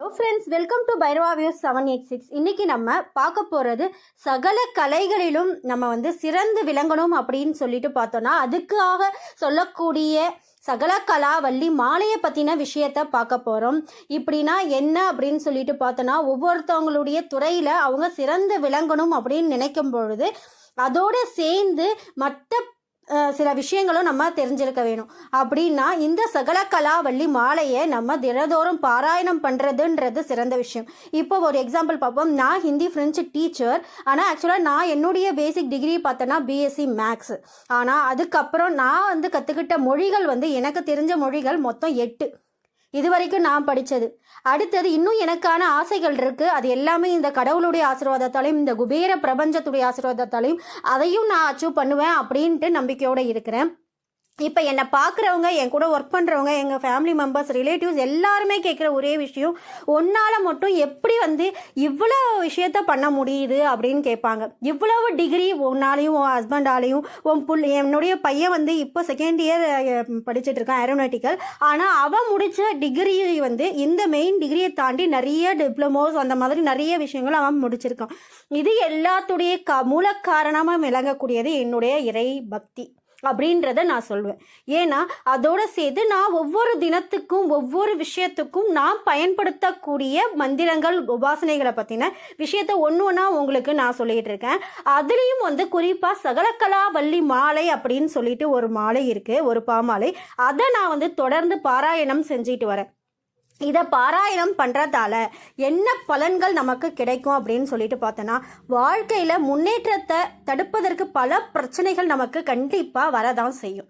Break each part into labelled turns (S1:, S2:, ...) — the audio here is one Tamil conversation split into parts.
S1: Hello friends welcome to Bhairava views seven eight six இன்னைக்கு நம்ம பார்க்க போகிறது சகல கலைகளிலும் நம்ம வந்து சிறந்து விளங்கணும் அப்படின்னு சொல்லிட்டு பார்த்தோன்னா அதுக்காக சொல்லக்கூடிய சகல கலா வள்ளி மாலையை பற்றின விஷயத்த பார்க்க போகிறோம் இப்படின்னா என்ன அப்படின்னு சொல்லிட்டு பார்த்தோன்னா ஒவ்வொருத்தவங்களுடைய துறையில் அவங்க சிறந்து விளங்கணும் அப்படின்னு நினைக்கும் பொழுது அதோடு சேர்ந்து மற்ற சில விஷயங்களும் நம்ம தெரிஞ்சிருக்க வேணும். அப்படின்னா இந்த சகல கலாவள்ளி மாலையை நம்ம தினதோறும் பாராயணம் பண்ணுறதுன்றது சிறந்த விஷயம். இப்போ ஒரு எக்ஸாம்பிள் பார்ப்போம். நான் ஹிந்தி ஃப்ரெஞ்சு டீச்சர் ஆனால் ஆக்சுவலாக நான் என்னுடைய பேசிக் டிகிரி பார்த்தேன்னா பிஎஸ்சி மேக்ஸ் ஆனால் அதுக்கப்புறம் நான் வந்து கற்றுக்கிட்ட மொழிகள் வந்து எனக்கு தெரிஞ்ச மொழிகள் மொத்தம் எட்டு. இது வரைக்கும் நான் படித்தது அடுத்தது இன்னும் எனக்கான ஆசைகள் இருக்குது அது எல்லாமே இந்த கடவுளுடைய ஆசீர்வாதத்தாலையும் இந்த குபேர பிரபஞ்சத்துடைய ஆசீர்வாதத்தாலையும் அதையும் நான் அச்சீவ் பண்ணுவேன் அப்படின்ட்டு நம்பிக்கையோடு இருக்கிறேன். இப்போ என்னை பார்க்குறவங்க என் கூட ஒர்க் பண்ணுறவங்க எங்கள் ஃபேமிலி மெம்பர்ஸ் ரிலேட்டிவ்ஸ் எல்லாருமே கேட்குற ஒரே விஷயம் ஒன்னால் மட்டும் எப்படி வந்து இவ்வளோ விஷயத்த பண்ண முடியுது அப்படின்னு கேட்பாங்க. இவ்வளவு டிகிரி உன்னாலையும் உன் ஹஸ்பண்டாலையும் உன் புல் என்னுடைய பையன் வந்து இப்போ செகண்ட் இயர் படிச்சுட்டு இருக்கான் ஏரோனாட்டிக்கல் ஆனால் அவன் முடித்த டிகிரி வந்து இந்த மெயின் டிகிரியை தாண்டி நிறைய டிப்ளமோஸ் அந்த மாதிரி நிறைய விஷயங்கள் அவன் முடிச்சிருக்கான். இது எல்லாத்துடைய க மூல காரணமாக விளங்கக்கூடியது என்னுடைய இறை பக்தி. அப்படின்றத நான் சொல்லுவேன் ஏன்னா அதோட சேர்த்து நான் ஒவ்வொரு தினத்துக்கும் ஒவ்வொரு விஷயத்துக்கும் நான் பயன்படுத்தக்கூடிய மந்திரங்கள் உபாசனைகளை பற்றின விஷயத்த ஒன்று ஒன்றா உங்களுக்கு நான் சொல்லிகிட்டு இருக்கேன். அதுலேயும் வந்து குறிப்பாக சகலக்கலா வள்ளி மாலை அப்படின்னு சொல்லிட்டு ஒரு மாலை இருக்குது ஒரு பாமாலை. அதை நான் வந்து தொடர்ந்து பாராயணம் செஞ்சுட்டு வரேன். இதை பாராயணம் பண்ணுறதால என்ன பலன்கள் நமக்கு கிடைக்கும் அப்படின்னு சொல்லிட்டு பார்த்தோன்னா வாழ்க்கையில் முன்னேற்றத்தை தடுப்பதற்கு பல பிரச்சனைகள் நமக்கு கண்டிப்பாக வரதான் செய்யும்.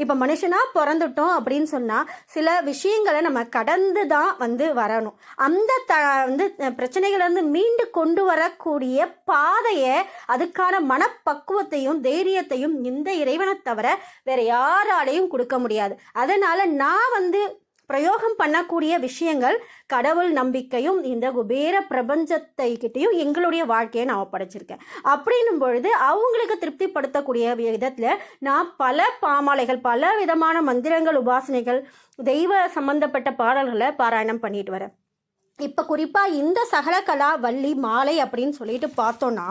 S1: இப்போ மனுஷனாக பிறந்துட்டோம் அப்படின்னு சொன்னால் சில விஷயங்களை நம்ம கடந்து தான் வந்து வரணும். அந்த த வந்து பிரச்சனைகள்லேருந்து மீண்டு கொண்டு வரக்கூடிய பாதையை அதுக்கான மனப்பக்குவத்தையும் தைரியத்தையும் இந்த இறைவனை தவிர வேற யாராலையும் கொடுக்க முடியாது. அதனால் நான் வந்து பிரயோகம் பண்ணக்கூடிய விஷயங்கள் கடவுள் நம்பிக்கையும் இந்த குபேர பிரபஞ்சத்தை கிட்டேயும் எங்களுடைய வாழ்க்கையை நான் ஒப்படைச்சிருக்கேன். அப்படின்னும் பொழுது அவங்களுக்கு திருப்திப்படுத்தக்கூடிய விதத்தில் நான் பல பாமாலைகள் பல விதமான மந்திரங்கள் உபாசனைகள் தெய்வ சம்பந்தப்பட்ட பாடல்களை பாராயணம் பண்ணிட்டு வரேன். இப்போ குறிப்பாக இந்த சகலகலா வள்ளி மாலை அப்படின்னு சொல்லிட்டு பார்த்தோன்னா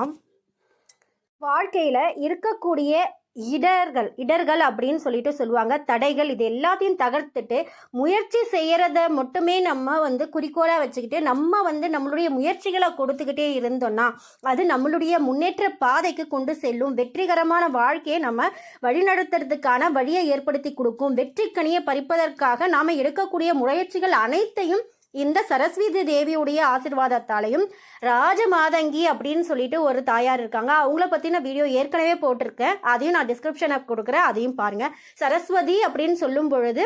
S1: வாழ்க்கையில் இருக்கக்கூடிய இடர்கள் இடர்கள் அப்படின்னு சொல்லிட்டு சொல்லுவாங்க. தடைகள் இது எல்லாத்தையும் தகர்த்துட்டு முயற்சி செய்கிறத மட்டுமே நம்ம வந்து குறிக்கோளாக வச்சுக்கிட்டு நம்ம வந்து நம்மளுடைய முயற்சிகளை கொடுத்துக்கிட்டே இருந்தோம்னா அது நம்மளுடைய முன்னேற்ற பாதைக்கு கொண்டு செல்லும். வெற்றிகரமான வாழ்க்கையை நம்ம வழிநடத்துறதுக்கான வழியை ஏற்படுத்தி கொடுக்கும். வெற்றிக்கனியை பறிப்பதற்காக நாம் எடுக்கக்கூடிய முயற்சிகள் அனைத்தையும் இந்த சரஸ்வதி தேவியுடைய ஆசிர்வாதத்தாலையும் ராஜமாதங்கி அப்படின்னு சொல்லிட்டு ஒரு தாயார் இருக்காங்க. அவங்கள பற்றின வீடியோ ஏற்கனவே போட்டிருக்கேன். அதையும் நான் டிஸ்கிரிப்ஷனை கொடுக்குறேன். அதையும் பாருங்கள் சரஸ்வதி அப்படின்னு சொல்லும் பொழுது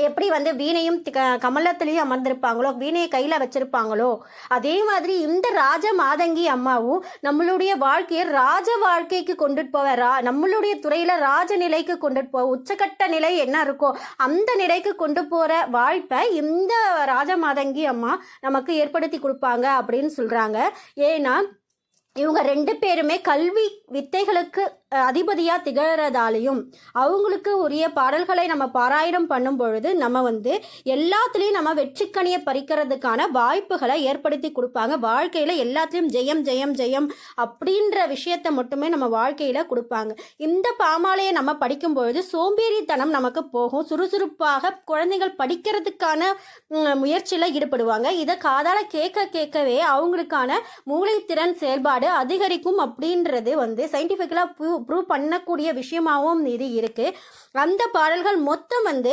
S1: எப்படி வந்து வீணையும் தி- கமலத்திலையும் அமர்ந்திருப்பாங்களோ வீணையை கையில் வச்சிருப்பாங்களோ அதே மாதிரி இந்த ராஜ மாதங்கி அம்மாவும் நம்மளுடைய வாழ்க்கையை ராஜ வாழ்க்கைக்கு கொண்டுட்டு போவ ரா நம்மளுடைய துறையில் ராஜ நிலைக்கு கொண்டுட்டு போவ உச்சக்கட்ட நிலை என்ன இருக்கோ அந்த நிலைக்கு கொண்டு போகிற வாழ்ப்பை இந்த ராஜ மாதங்கி அம்மா நமக்கு ஏற்படுத்தி கொடுப்பாங்க அப்படின்னு சொல்கிறாங்க ஏன்னா இவங்க ரெண்டு பேருமே கல்வி வித்தைகளுக்கு அதிபதியாக திகழறதாலையும் அவங்களுக்கு உரிய பாடல்களை நம்ம பாராயணம் பண்ணும் பொழுது நம்ம வந்து எல்லாத்துலேயும் நம்ம வெற்றிக்கனியை பறிக்கிறதுக்கான வாய்ப்புகளை ஏற்படுத்தி கொடுப்பாங்க. வாழ்க்கையில் எல்லாத்துலேயும் ஜெயம் ஜெயம் ஜெயம் அப்படின்ற விஷயத்தை மட்டுமே நம்ம வாழ்க்கையில் கொடுப்பாங்க. இந்த பாமாலையை நம்ம படிக்கும் பொழுது சோம்பேறித்தனம் நமக்கு போகும். சுறுசுறுப்பாக குழந்தைகள் படிக்கிறதுக்கான முயற்சியில் ஈடுபடுவாங்க. இதை காதால் கேட்க கேட்கவே அவங்களுக்கான மூளைத்திறன் செயல்பாடு அதிகரிக்கும் அப்படின்றது வந்து சயின்டிஃபிக்கலாக ப்ரூவ் ப்ரூவ் பண்ணக்கூடிய விஷயமாகவும் இது இருக்குது அந்த பாடல்கள் மொத்தம் வந்து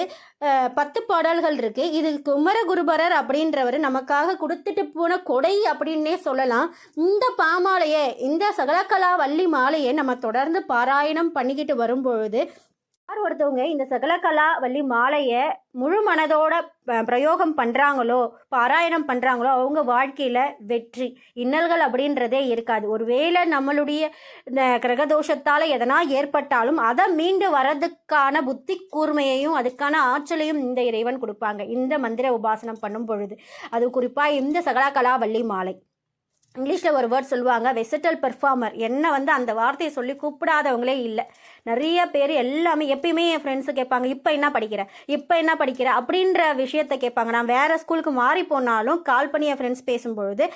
S1: பத்து பாடல்கள் இருக்குது இது குமரகுருபரர் அப்படின்றவர் நமக்காக கொடுத்துட்டு போன கொடை அப்படின்னே சொல்லலாம். இந்த பாமாலையை இந்த சகலகலா வள்ளி மாலையை நம்ம தொடர்ந்து பாராயணம் பண்ணிக்கிட்டு வரும்பொழுது யார் ஒருத்தவங்க இந்த சகலகலா வள்ளி மாலையை முழு மனதோட பிரயோகம் பண்ணுறாங்களோ பாராயணம் பண்ணுறாங்களோ அவங்க வாழ்க்கையில் வெற்றி இன்னல்கள் அப்படின்றதே இருக்காது. ஒருவேளை நம்மளுடைய இந்த கிரகதோஷத்தால் எதனா ஏற்பட்டாலும் அதை மீண்டு வரதுக்கான புத்தி கூர்மையையும் அதுக்கான ஆற்றலையும் இந்த இறைவன் கொடுப்பாங்க. இந்த மந்திர உபாசனம் பண்ணும் பொழுது அது குறிப்பாக இந்த சகலகலா வள்ளி மாலை. இங்கிலீஷில் ஒரு வேர்ட் சொல்லுவாங்க வெசிட்டல் பெர்ஃபார்மர் என்ன வந்து அந்த வார்த்தையை சொல்லி கூப்பிடாதவங்களே இல்லை. நிறைய பேர் எல்லாமே எப்பயுமே என் ஃப்ரெண்ட்ஸு கேட்பாங்க இப்போ என்ன படிக்கிற? இப்போ என்ன படிக்கிற? அப்படின்ற விஷயத்த கேட்பாங்க. நான் வேறு ஸ்கூலுக்கு மாறி போனாலும் கால் பண்ணி என் ஃப்ரெண்ட்ஸ் பேசும்பொழுது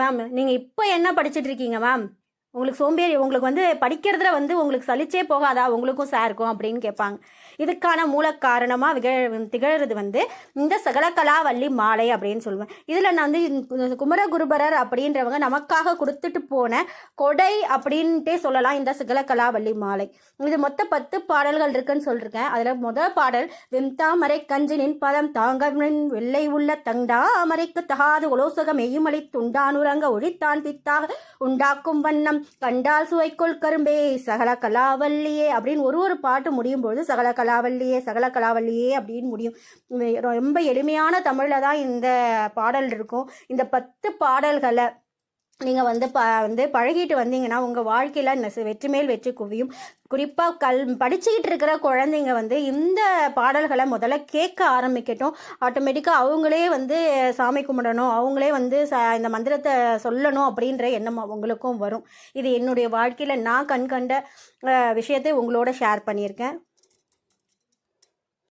S1: மேம் நீங்கள் இப்போ என்ன படிச்சுட்டு இருக்கீங்க மேம் உங்களுக்கு சோம்பேறி உங்களுக்கு வந்து படிக்கிறதுல வந்து உங்களுக்கு சலிச்சே போகாதா? உங்களுக்கும் சாருக்கும் அப்படின்னு கேட்பாங்க. இதுக்கான மூல காரணமாக விக திகழறது வந்து இந்த சகலகலாவல்லி மாலை அப்படின்னு சொல்லுவேன். இதில் நான் வந்து குமரகுருபரர் அப்படின்றவங்க நமக்காக கொடுத்துட்டு போன கொடை அப்படின்ட்டே சொல்லலாம் இந்த சகலகலாவல்லி மாலை. இது மொத்த பத்து பாடல்கள் இருக்குன்னு சொல்லியிருக்கேன் அதில் முதல் பாடல் வெம்தாமரை கஞ்சினின் பதம் தாங்கமின் வெள்ளை உள்ள தண்டாமரைக்கு தகாது உலோசகம் எய்மலை துண்டானுரங்க ஒழித்தான் பித்தாக உண்டாக்கும் வண்ணம் கண்டால் சுவைக்குள் கரும்பே சகல கலாவல்லியே அப்படின்னு ஒரு ஒரு பாட்டு முடியும் பொழுது சகல கலாவல்லியே சகல கலாவல்லியே அப்படின்னு முடியும். ரொம்ப எளிமையான தமிழில் தான் இந்த பாடல் இருக்கும். இந்த பத்து பாடல்களை நீங்கள் வந்து ப வந்து பழகிட்டு வந்தீங்கன்னா உங்கள் வாழ்க்கையில் வெற்றி மேல் வெற்றி குவியும். குறிப்பாக கல் படிச்சுக்கிட்டு இருக்கிற குழந்தைங்க வந்து இந்த பாடல்களை முதல்ல கேட்க ஆரம்பிக்கட்டும். ஆட்டோமேட்டிக்காக அவங்களே வந்து சாமி கும்பிடணும். அவங்களே வந்து ச இந்த மந்திரத்தை சொல்லணும் அப்படின்ற எண்ணம் அவங்களுக்கும் வரும். இது என்னுடைய வாழ்க்கையில் நான் கண்கண்ட விஷயத்தை உங்களோட ஷேர் பண்ணியிருக்கேன்.